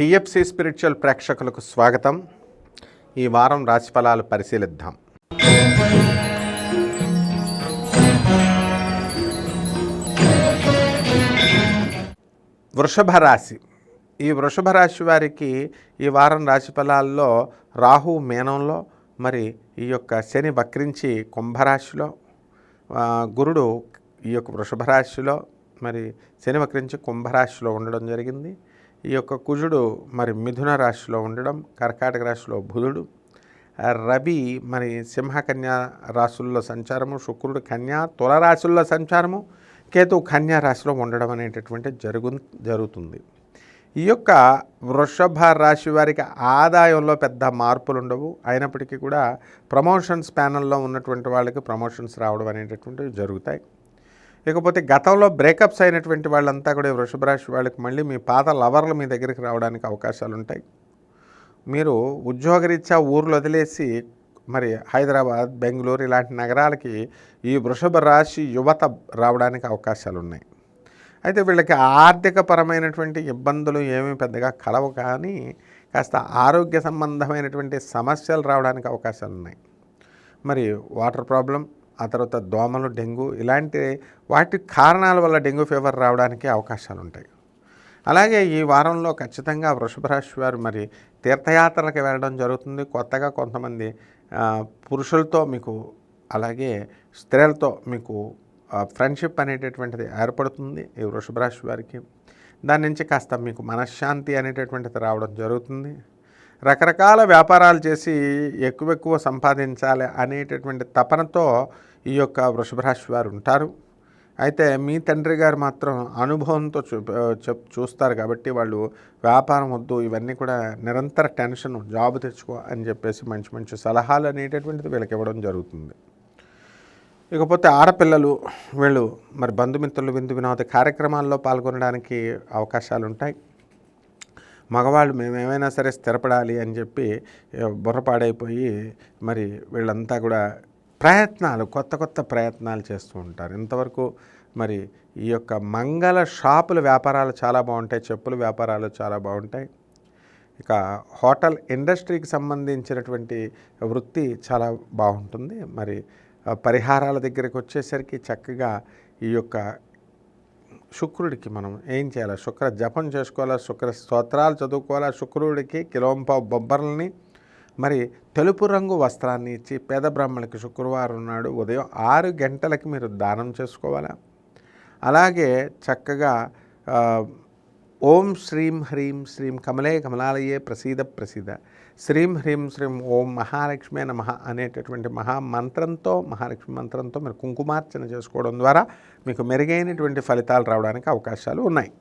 TFC spiritual ప్రేక్షకులకు స్వాగతం. ఈ వారం రాశిఫలాలు పరిశీలిద్దాం. వృషభ రాశి. ఈ వృషభ రాశి వారికి ఈ వారం రాశి ఫలాల్లో రాహు మేనంలో మరి ఈ యొక్క శని వక్రించి కుంభరాశిలో గురుడు ఈ యొక్క వృషభ రాశిలో మరి శని వక్రించి కుంభరాశిలో ఉండడం జరిగింది. ఈ యొక్క కుజుడు మరి మిథున రాశిలో ఉండడం కర్కాటక రాశిలో బుధుడు. రవి మరి సింహకన్యా రాశుల్లో సంచారము శుక్రుడు కన్యా తుల రాశుల్లో సంచారము కేతు కన్యా రాశిలో ఉండడం అనేటటువంటి జరుగు జరుగుతుంది. ఈ యొక్క వృషభ రాశి వారికి ఆదాయంలో పెద్ద మార్పులు ఉండవు అయినప్పటికీ కూడా ప్రమోషన్స్ ప్యానల్లో ఉన్నటువంటి వాళ్ళకి ప్రమోషన్స్ రావడం అనేటటువంటివి జరుగుతాయి. ఇకపోతే గతంలో బ్రేకప్స్ అయినటువంటి వాళ్ళంతా కూడా వృషభ రాశి వాళ్ళకి మళ్ళీ మీ పాత లవర్లు మీ దగ్గరికి రావడానికి అవకాశాలు ఉంటాయి. మీరు ఉద్యోగరీత్యా ఊర్లు వదిలేసి మరి హైదరాబాద్ బెంగళూరు ఇలాంటి నగరాలకి ఈ వృషభ రాశి యువత రావడానికి అవకాశాలు ఉన్నాయి. అయితే వీళ్ళకి ఆర్థికపరమైనటువంటి ఇబ్బందులు ఏమీ పెద్దగా కలవు కానీ కాస్త ఆరోగ్య సంబంధమైనటువంటి సమస్యలు రావడానికి అవకాశాలు ఉన్నాయి. మరి వాటర్ ప్రాబ్లం ఆ తర్వాత దోమలు డెంగ్యూ ఇలాంటి వాటి కారణాల వల్ల డెంగ్యూ ఫీవర్ రావడానికి అవకాశాలు ఉంటాయి అలాగే ఈ వారంలో ఖచ్చితంగా వృషభ రాశి వారు మరి తీర్థయాత్రలకు వెళ్ళడం జరుగుతుంది. కొత్తగా కొంతమంది పురుషులతో మీకు అలాగే స్త్రీలతో మీకు ఫ్రెండ్షిప్ అనేటటువంటిది ఏర్పడుతుంది ఈ వృషభ రాశి వారికి. దాని నుంచి కాస్త మీకు మనశ్శాంతి అనేటటువంటిది రావడం జరుగుతుంది. రకరకాల వ్యాపారాలు చేసి ఎక్కువ ఎక్కువ సంపాదించాలి అనేటటువంటి తపనతో ఈ యొక్క వృషభరాశి వారు ఉంటారు. అయితే మీ తండ్రి గారు మాత్రం అనుభవంతో చూ చూస్తారు కాబట్టి వాళ్ళు వ్యాపారం వద్దు ఇవన్నీ కూడా నిరంతర టెన్షన్ జాబ్ తెచ్చుకో అని చెప్పేసి మంచి మంచి సలహాలు అనేటటువంటిది వీళ్ళకి ఇవ్వడం జరుగుతుంది. ఇకపోతే ఆడపిల్లలు వీళ్ళు మరి బంధుమిత్రులు విందు వినోద కార్యక్రమాల్లో పాల్గొనడానికి అవకాశాలు ఉంటాయి మగవాళ్ళు మేము ఏమైనా సరే స్థిరపడాలి అని చెప్పి బుర్రపాడైపోయి మరి వీళ్ళంతా కూడా ప్రయత్నాలు కొత్త కొత్త ప్రయత్నాలు చేస్తూ ఉంటారు. ఇంతవరకు మరి ఈ యొక్క మంగళ షాపుల వ్యాపారాలు చాలా బాగుంటాయి చెప్పుల వ్యాపారాలు చాలా బాగుంటాయి. ఇక హోటల్ ఇండస్ట్రీకి సంబంధించినటువంటి వృత్తి చాలా బాగుంటుంది. మరి పరిహారాల దగ్గరికి వచ్చేసరికి చక్కగా ఈ యొక్క శుక్రుడికి మనం ఏం చేయాలి? శుక్ర జపం చేసుకోవాలా? శుక్ర స్తోత్రాలు చదువుకోవాలా? శుక్రుడికి కిలోంప బొబ్బర్లని మరి తెలుపు రంగు వస్త్రాన్ని ఇచ్చి పేద బ్రాహ్మణులకి శుక్రవారం నాడు ఉదయం ఆరు గంటలకి మీరు దానం చేసుకోవాలా? అలాగే చక్కగా ఓం శ్రీం హ్రీం శ్రీం కమలే కమలాలయే ప్రసీద ప్రసీద. శ్రీం హ్రీం శ్రీం ఓం మహాలక్ష్మి నమ అనేటటువంటి మహా మంత్రంతో మహాలక్ష్మి మంత్రంతో మీరు కుంకుమార్చన చేసుకోవడం ద్వారా మీకు మెరుగైనటువంటి ఫలితాలు రావడానికి అవకాశాలు ఉన్నాయి.